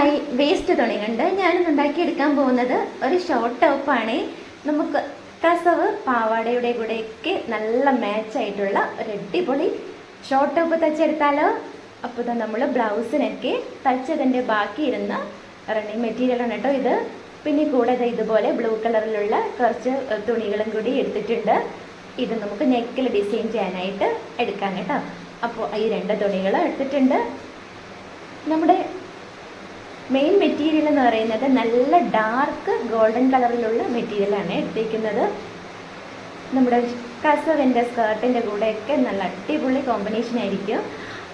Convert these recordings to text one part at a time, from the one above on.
Hi waste തുണി കൊണ്ട് ഞാനിന്ന് ഉണ്ടാക്കിയെടുക്കാൻ പോകുന്നത് ഒരു ഷോർട്ട് ടോപ്പാണ് നമുക്ക് കസവ് പാവാടയുടെ കൂടെയൊക്കെ നല്ല മാച്ചായിട്ടുള്ള ഒരു അടിപൊളി ഷോർട്ട് ടോപ്പ് തയ്ച്ചെടുത്താലോ? അപ്പോൾ ഇതാ നമ്മൾ ബ്ലൗസിനൊക്കെ തയ്ച്ചതിന്റെ ബാക്കി ഇരുന്ന റണ്ണിങ് മെറ്റീരിയലാണ് കേട്ടോ ഇത്. പിന്നെ കൂടെ ഇതുപോലെ ബ്ലൂ കളറിലുള്ള കുറച്ച് തുണികളും കൂടി എടുത്തിട്ടുണ്ട്. ഇത് നമുക്ക് നെക്കിൽ ഡിസൈൻ ചെയ്യാനായിട്ട് എടുക്കാം കേട്ടോ. അപ്പോൾ ഈ രണ്ട് തുണികൾ എടുത്തിട്ടുണ്ട്. നമ്മുടെ മെയിൻ മെറ്റീരിയൽ എന്ന് പറയുന്നത് നല്ല ഡാർക്ക് ഗോൾഡൻ കളറിലുള്ള മെറ്റീരിയലാണ് എടുത്തിരിക്കുന്നത്. നമ്മുടെ കസവിന്റെ സ്കേർട്ടിന്റെ കൂടെയൊക്കെ നല്ല അടിപൊളി കോമ്പിനേഷൻ ആയിരിക്കും.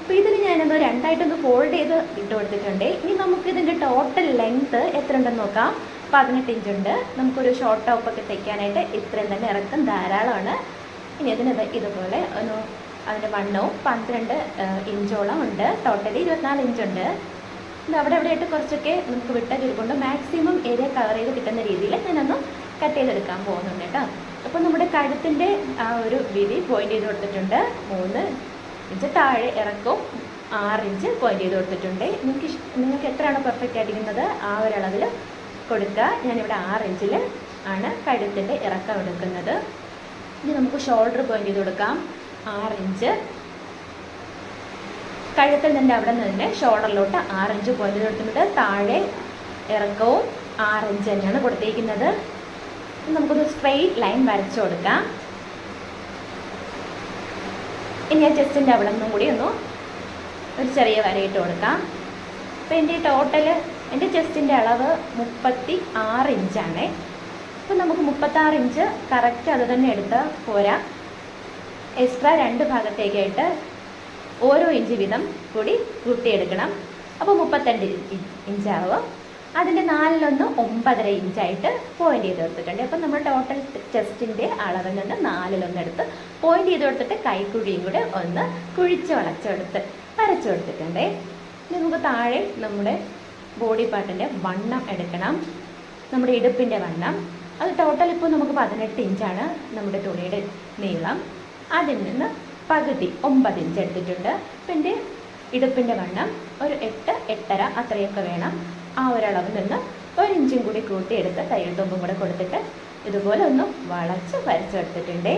അപ്പോൾ ഇതിന് ഞാനൊന്ന് രണ്ടായിട്ടൊന്ന് ഫോൾഡ് ചെയ്ത് ഇട്ട് കൊടുത്തിട്ടുണ്ട്. ഇനി നമുക്ക് ഇതിന്റെ ടോട്ടൽ ലെങ്ത്ത് എത്ര ഉണ്ടെന്ന് നോക്കാം. പതിനെട്ട് ഇഞ്ച് ഉണ്ട്. നമുക്കൊരു ഷോർട്ട് ടോപ്പൊക്കെ തയ്ക്കാനായിട്ട് ഇത്രയും തന്നെ ഇറക്കം ധാരാളമാണ്. ഇനി അതിന് ഇതുപോലെ ഒന്ന് അതിന്റെ വണ്ണവും പന്ത്രണ്ട് ഇഞ്ചോളം ഉണ്ട്. ടോട്ടലി ഇരുപത്തിനാല് ഇഞ്ചുണ്ട് അവിടെ ആയിട്ട് കുറച്ചൊക്കെ നമുക്ക് വിട്ടതിരിക്കൊണ്ട് മാക്സിമം ഏരിയ കവർ ചെയ്ത് കിട്ടുന്ന രീതിയിൽ ഞാനൊന്ന് കട്ട് ചെയ്തെടുക്കാൻ പോകുന്നുണ്ട് കേട്ടോ. അപ്പോൾ നമ്മുടെ കഴുത്തിന്റെ ആ ഒരു വീതി പോയിന്റ് ചെയ്ത് കൊടുത്തിട്ടുണ്ട്. മൂന്ന് ഇഞ്ച് താഴെ ഇറക്കും. ആറ് ഇഞ്ച് പോയിന്റ് ചെയ്ത് കൊടുത്തിട്ടുണ്ട്. നിങ്ങൾക്ക് നിങ്ങൾക്ക് എത്രയാണ് പെർഫെക്റ്റ് ആയിരിക്കുന്നത് ആ ഒരു അളവിൽ കൊടുക്കുക. ഞാനിവിടെ ആറ് ഇഞ്ചിൽ ആണ് കഴുത്തിന്റെ ഇറക്കം എടുക്കുന്നത്. ഇനി നമുക്ക് ഷോൾഡർ പോയിന്റ് ചെയ്ത് കൊടുക്കാം. ആറ് ഇഞ്ച് കഴുത്തിൽ നിന്ന് അവിടെ നിന്ന് ഷോൾഡറിലോട്ട് ആറഞ്ച് പോയിന്റ് കൊടുത്തിട്ടുണ്ട് താഴെ ഇറക്കവും ആറഞ്ച് തന്നെയാണ് കൊടുത്തിരിക്കുന്നത് നമുക്കൊന്ന് സ്ട്രെയിറ്റ് ലൈൻ വരച്ചു കൊടുക്കാം. ഇനി ആ ചെസ്റ്റിന്റെ അവിടെ നിന്നും കൂടി ഒന്ന് ഒരു ചെറിയ വരയിട്ട് കൊടുക്കാം. അപ്പോൾ എന്റെ ടോട്ടൽ എന്റെ ചെസ്റ്റിന്റെ അളവ് മുപ്പത്തി ആറ് ഇഞ്ചാണ് അപ്പോൾ നമുക്ക് മുപ്പത്താറ് ഇഞ്ച് കറക്റ്റ് അത് തന്നെ എടുത്ത് പോരാ. എക്സ്ട്രാ രണ്ട് ഭാഗത്തേക്കായിട്ട് ഓരോ ഇഞ്ച് വീതം കൂടി കൂട്ടിയെടുക്കണം. അപ്പോൾ മുപ്പത്തിരണ്ട് ഇഞ്ചാവും. അതിന്റെ നാലിലൊന്ന് ഒമ്പതര ഇഞ്ചായിട്ട് പോയിന്റ് ചെയ്ത് കൊടുത്തിട്ടുണ്ട്. അപ്പം നമ്മൾ ടോട്ടൽ ചെസ്റ്റിന്റെ അളവിൽ നിന്ന് നാലിലൊന്ന് എടുത്ത് പോയിന്റ് ചെയ്ത് കൊടുത്തിട്ട് കൈക്കുഴിയും കൂടെ ഒന്ന് കുഴിച്ച് വളച്ചെടുത്ത് വരച്ചു കൊടുത്തിട്ടുണ്ട്. ഇനി നമുക്ക് താഴെ നമ്മുടെ ബോഡി പാർട്ടിന്റെ വണ്ണം എടുക്കണം. നമ്മുടെ ഇടുപ്പിന്റെ വണ്ണം. അത് ടോട്ടൽ ഇപ്പോൾ നമുക്ക് പതിനെട്ട് ഇഞ്ചാണ് നമ്മുടെ തുണിയുടെ നീളം. അതിൽ നിന്ന് പകുതി ഒമ്പത് ഇഞ്ച് എടുത്തിട്ടുണ്ട്. പിന്നെ ഇടുപ്പിന്റെ വണ്ണം ഒരു എട്ട് എട്ടര അത്രയൊക്കെ വേണം. ആ ഒരളവിൽ നിന്ന് ഒരു ഇഞ്ചും കൂടി കൂട്ടിയെടുത്ത് തയ്യൽ തുമ്പും കൂടെ കൊടുത്തിട്ട് ഇതുപോലെ ഒന്ന് വളച്ച് വരച്ചെടുത്തിട്ടുണ്ട്.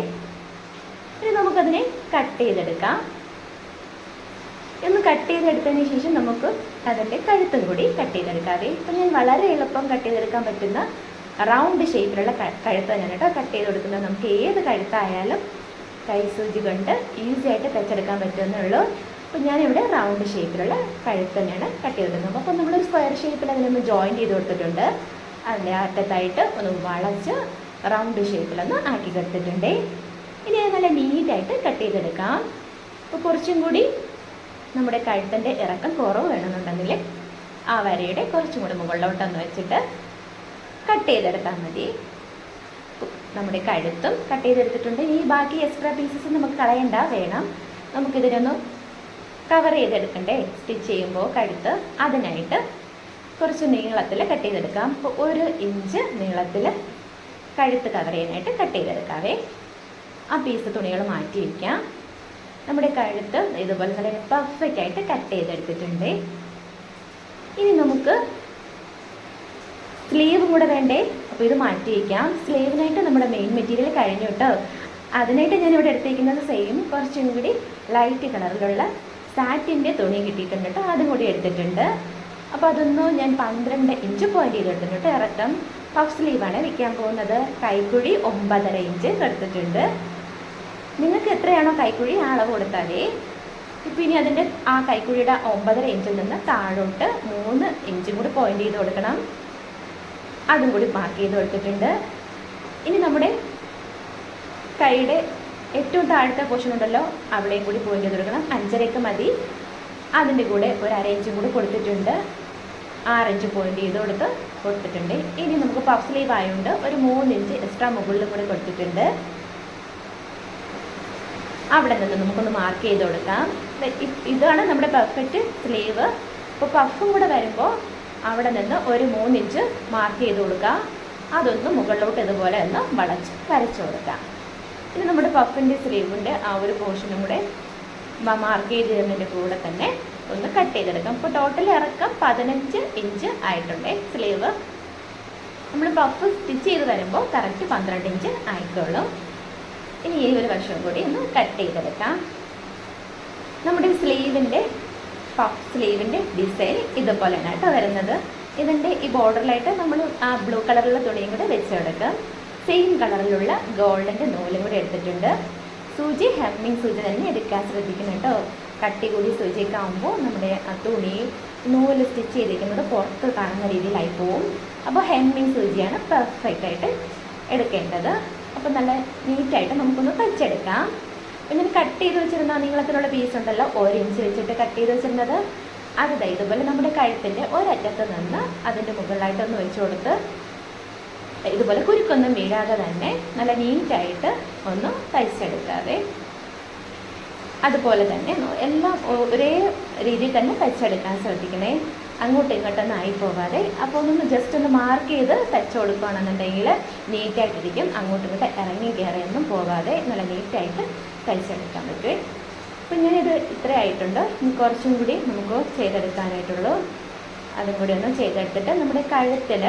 ഇനി നമുക്കതിനെ കട്ട് ചെയ്തെടുക്കാം. ഒന്ന് കട്ട് ചെയ്തെടുത്തതിന് ശേഷം നമുക്ക് അതിന്റെ കഴുത്തും കൂടി കട്ട് ചെയ്തെടുക്കാവേ ഇപ്പം ഞാൻ വളരെ എളുപ്പം കട്ട് ചെയ്തെടുക്കാൻ പറ്റുന്ന റൗണ്ട് ഷേപ്പിലുള്ള കഴുത്ത് തന്നെയാണ് കേട്ടോ കട്ട് ചെയ്ത് കൊടുക്കുന്നത്. നമുക്ക് ഏത് കഴുത്തായാലും കൈസൂചി കൊണ്ട് ഈസി ആയിട്ട് തയ്ച്ചെടുക്കാൻ പറ്റുമെന്നുള്ളൂ. അപ്പോൾ ഞാനിവിടെ റൗണ്ട് ഷേപ്പിലുള്ള കഴുത്ത് തന്നെയാണ് കട്ട് ചെയ്തെടുക്കുന്നത് അപ്പോൾ നമ്മൾ സ്ക്വയർ ഷേപ്പിൽ അതിനൊന്ന് ജോയിൻ ചെയ്ത് കൊടുത്തിട്ടുണ്ട്. അതിന്റെ അറ്റത്തായിട്ട് ഒന്ന് വളച്ച് റൗണ്ട് ഷേപ്പിലൊന്ന് ആക്കി കൊടുത്തിട്ടുണ്ട്. ഇനി അത് നല്ല നീറ്റായിട്ട് കട്ട് ചെയ്തെടുക്കാം. അപ്പോൾ കുറച്ചും കൂടി നമ്മുടെ കഴുത്തിന്റെ ഇറക്കം കുറവ് വേണമെന്നുണ്ടെങ്കിൽ ആ വരയുടെ കുറച്ചും കൂടി മുകളിലോട്ടൊന്ന് വെച്ചിട്ട് കട്ട് ചെയ്തെടുത്താൽ മതി. നമ്മുടെ കഴുത്തും കട്ട് ചെയ്തെടുത്തിട്ടുണ്ട്. ഈ ബാക്കി എക്സ്ട്രാ പീസസ് നമുക്ക് കളയണ്ട വേണം. നമുക്കിതിനൊന്ന് കവർ ചെയ്തെടുക്കണ്ടേ? സ്റ്റിച്ച് ചെയ്യുമ്പോൾ കഴുത്ത് അതിനായിട്ട് കുറച്ച് നീളത്തിൽ കട്ട് ചെയ്തെടുക്കാം. അപ്പോൾ ഒരു ഇഞ്ച് നീളത്തിൽ കഴുത്ത് കവർ ചെയ്യാനായിട്ട് കട്ട് ചെയ്തെടുക്കാവേ. ആ പീസ് തുണികൾ മാറ്റി വയ്ക്കാം നമ്മുടെ കഴുത്ത് ഇതുപോലെ നല്ല പെർഫെക്റ്റ് ആയിട്ട് കട്ട് ചെയ്തെടുത്തിട്ടുണ്ട്. ഇനി നമുക്ക് സ്ലീവും കൂടെ വേണ്ടേ? അപ്പോൾ ഇത് മാറ്റി വയ്ക്കാം സ്ലീവിനായിട്ട് നമ്മുടെ മെയിൻ മെറ്റീരിയൽ കഴിഞ്ഞു കേട്ടോ അതിനായിട്ട് ഞാൻ ഇവിടെ എടുത്തേക്കുന്നത് സെയിം കുറച്ചും കൂടി ലൈറ്റ് കളറിലുള്ള സാറ്റിന്റെ തുണി കിട്ടിയിട്ടുണ്ട് കേട്ടോ അതും കൂടി എടുത്തിട്ടുണ്ട്. അപ്പോൾ അതൊന്നും ഞാൻ പന്ത്രണ്ട് ഇഞ്ച് പോയിന്റ് ചെയ്ത് എടുത്തിട്ടുണ്ട് കേട്ടോ ഇറക്കം പഫ് സ്ലീവാണ് വെക്കാൻ പോകുന്നത്. കൈക്കുഴി ഒമ്പതര ഇഞ്ച് എടുത്തിട്ടുണ്ട്. നിങ്ങൾക്ക് എത്രയാണോ കൈക്കുഴി ആ അളവ് കൊടുത്താലേ ഇപ്പം ഇനി അതിന്റെ ആ കൈക്കുഴിയുടെ ഒമ്പതര ഇഞ്ചിൽ നിന്ന് താഴോട്ട് മൂന്ന് ഇഞ്ചും കൂടി പോയിന്റ് ചെയ്ത് കൊടുക്കണം. അതും കൂടി മാർക്ക് ചെയ്ത് കൊടുത്തിട്ടുണ്ട്. ഇനി നമ്മുടെ കൈയുടെ ഏറ്റവും താഴത്തെ പോർഷൻ ഉണ്ടല്ലോ അവിടെയും കൂടി പോയിന്റ് ചെയ്ത് കൊടുക്കണം. അഞ്ചരയ്ക്ക് മതി. അതിന്റെ കൂടെ ഒരു അര ഇഞ്ചും കൂടി കൊടുത്തിട്ടുണ്ട്. ആറിഞ്ച് പോയിന്റ് ചെയ്ത് കൊടുത്ത് കൊടുത്തിട്ടുണ്ട്. ഇനി നമുക്ക് പഫ് സ്ലീവ് ആയതുകൊണ്ട് ഒരു മൂന്ന് ഇഞ്ച് എക്സ്ട്രാ മുകളിൽ കൂടി കൊടുത്തിട്ടുണ്ട്. അവിടെ നിന്ന് നമുക്കൊന്ന് മാർക്ക് ചെയ്ത് കൊടുക്കാം. ഇതാണ് നമ്മുടെ പെർഫെക്റ്റ് സ്ലീവ് അപ്പോൾ പഫും കൂടെ വരുമ്പോൾ അവിടെ നിന്ന് ഒരു മൂന്നിഞ്ച് മാർക്ക് ചെയ്ത് കൊടുക്കുക. അതൊന്ന് മുകളിലോട്ട് ഇതുപോലെ ഒന്ന് വളച്ച് വരച്ചു കൊടുക്കാം ഇനി നമ്മുടെ പപ്പിന്റെ സ്ലീവിന്റെ ആ ഒരു പോർഷനും കൂടെ മാർക്ക് ചെയ്ത് തരുന്നതിന്റെ കൂടെ തന്നെ ഒന്ന് കട്ട് ചെയ്തെടുക്കാം. ഇപ്പോൾ ടോട്ടൽ ഇറക്കം പതിനഞ്ച് ഇഞ്ച് ആയിട്ടുണ്ട്. സ്ലീവ് നമ്മൾ പഫ് സ്റ്റിച്ച് ചെയ്ത് വരുമ്പോൾ കറക്റ്റ് പന്ത്രണ്ട് ഇഞ്ച് ആയിക്കോളും. ഇനി ഈ ഒരു വശവും കൂടി ഒന്ന് കട്ട് ചെയ്തെടുക്കാം. നമ്മുടെ സ്ലീവിന്റെ പഫ് സ്ലീവിന്റെ ഡിസൈൻ ഇതുപോലെയാണ് കേട്ടോ വരുന്നത്. ഇതിന്റെ ഈ ബോർഡറിലായിട്ട് നമ്മൾ ആ ബ്ലൂ കളറിലുള്ള തുണിയും കൂടെ വെച്ചെടുക്കാം. സെയിം കളറിലുള്ള ഗോൾഡിന്റെ നൂലും കൂടെ എടുത്തിട്ടുണ്ട്. സൂചി ഹെമ്മിങ് സൂചി തന്നെ എടുക്കാൻ ശ്രദ്ധിക്കണം കേട്ടോ. കട്ടി കൂടി സൂചിയൊക്കെ ആകുമ്പോൾ നമ്മുടെ തുണി നൂൽ സ്റ്റിച്ച് ചെയ്തിരിക്കുന്നത് പുറത്ത് കാണുന്ന രീതിയിലായി പോവും. അപ്പോൾ ഹെമ്മിങ് സൂചിയാണ് പെർഫെക്റ്റ് ആയിട്ട് എടുക്കേണ്ടത്. അപ്പോൾ നല്ല നീറ്റായിട്ട് നമുക്കൊന്ന് തയ്ച്ചെടുക്കാം പിന്നെ കട്ട് ചെയ്ത് വെച്ചിരുന്ന നീളത്തിലുള്ള പീസ് ഉണ്ടല്ലോ ഒരു ഇഞ്ച് വെച്ചിട്ട് കട്ട് ചെയ്ത് വെച്ചിരുന്നത്. അത് ഇതുപോലെ നമ്മുടെ കഴുത്തിന്റെ ഒരറ്റത്ത് നിന്ന് അതിന്റെ മുകളിലായിട്ടൊന്ന് വെച്ച് കൊടുത്ത് ഇതുപോലെ കുരുക്കൊന്നും വീഴാതെ തന്നെ നല്ല നീറ്റായിട്ട് ഒന്ന് തയ്ച്ചെടുക്കാതെ അതുപോലെ തന്നെ എല്ലാം ഒരേ രീതിയിൽ തന്നെ തയ്ച്ചെടുക്കാൻ ശ്രദ്ധിക്കണേ. അങ്ങോട്ടും ഇങ്ങോട്ടൊന്നും ആയി പോകാതെ അപ്പോൾ ഒന്ന് ജസ്റ്റ് ഒന്ന് മാർക്ക് ചെയ്ത് തയ്ച്ചു കൊടുക്കുകയാണെന്നുണ്ടെങ്കിൽ നീറ്റായിട്ടിരിക്കും അങ്ങോട്ടും ഇങ്ങോട്ട് ഇറങ്ങി കയറിയൊന്നും പോകാതെ നല്ല നീറ്റായിട്ട് തയ്ച്ചെടുക്കാൻ പറ്റുമേ അപ്പം ഞാനിത് ഇത്ര ആയിട്ടുണ്ട്. കുറച്ചും കൂടി നമുക്ക് ചെയ്തെടുക്കാനായിട്ടുള്ളൂ. അതും കൂടി ഒന്ന് ചെയ്തെടുത്തിട്ട് നമ്മുടെ കഴുത്തിൽ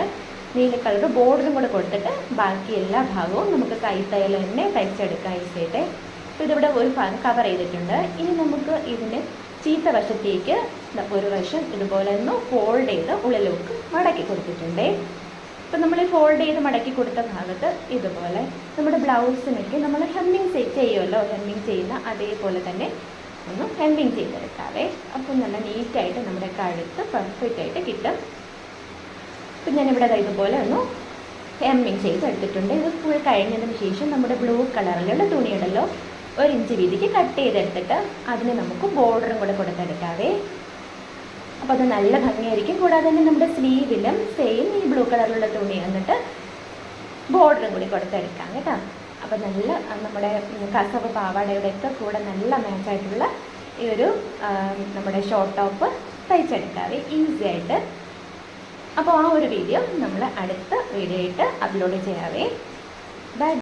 നീല കളർ ബോർഡറും കൂടെ കൊടുത്തിട്ട് ബാക്കി എല്ലാ ഭാഗവും നമുക്ക് കൈത്തയ്യൽ തന്നെ തയ്ച്ചെടുക്കാം ഈസിയായിട്ട്. അപ്പോൾ ഇതിവിടെ ഒരു ഭാഗം കവർ ചെയ്തിട്ടുണ്ട്. ഇനി നമുക്ക് ഇതിന്റെ ചീത്ത വശത്തേക്ക് ഒരു വശം ഇതുപോലെ ഒന്ന് ഫോൾഡ് ചെയ്ത് ഉള്ളിലേക്ക് മടക്കി കൊടുത്തിട്ടുണ്ട്. ഇപ്പം നമ്മൾ ഫോൾഡ് ചെയ്ത് മടക്കി കൊടുത്ത ഭാഗത്ത് ഇതുപോലെ നമ്മുടെ ബ്ലൗസിനൊക്കെ നമ്മൾ ഹെമ്മിങ് ചെയ്യുമല്ലോ ഹെമ്മിങ് ചെയ്യുന്ന അതേപോലെ തന്നെ ഒന്ന് ഹെമ്മിങ് ചെയ്തെടുക്കാവേ. അപ്പം നല്ല നീറ്റായിട്ട് നമ്മുടെ കഴുത്ത് പെർഫെക്റ്റ് ആയിട്ട് കിട്ടും. അപ്പം ഞാനിവിടെ ഇതുപോലെ ഒന്ന് ഹെമ്മിങ് ചെയ്തെടുത്തിട്ടുണ്ട്. ഇത് ഫുൾ കഴിഞ്ഞതിന് ശേഷം നമ്മുടെ ബ്ലൂ കളറിലുള്ള തുണിയുണ്ടല്ലോ ഒരു ഇഞ്ച് വീതിക്ക് കട്ട് ചെയ്തെടുത്തിട്ട് അതിന് നമുക്ക് ബോർഡറും കൂടെ കൊടുത്തെടുക്കാവേ. അപ്പോൾ അത് നല്ല ഭംഗിയായിരിക്കും. കൂടാതെ തന്നെ നമ്മുടെ സ്ലീവിലും സെയിം ഈ ബ്ലൂ കളറിലുള്ള തുണി എന്നിട്ട് ബോർഡറും കൂടി കൊടുത്തെടുക്കാം കേട്ടോ. അപ്പോൾ നല്ല നമ്മുടെ കസവ് പാവാടയുടെ ഒക്കെ കൂടെ നല്ല മാച്ചായിട്ടുള്ള ഈ ഒരു നമ്മുടെ ഷോർട്ട് ടോപ്പ് തയ്ച്ചെടുക്കാവേ. ഈസി ആയിട്ട്. അപ്പോൾ ആ ഒരു വീഡിയോ നമ്മൾ അടുത്ത വീഡിയോ ആയിട്ട് അപ്ലോഡ് ചെയ്യാവേ. ബൈ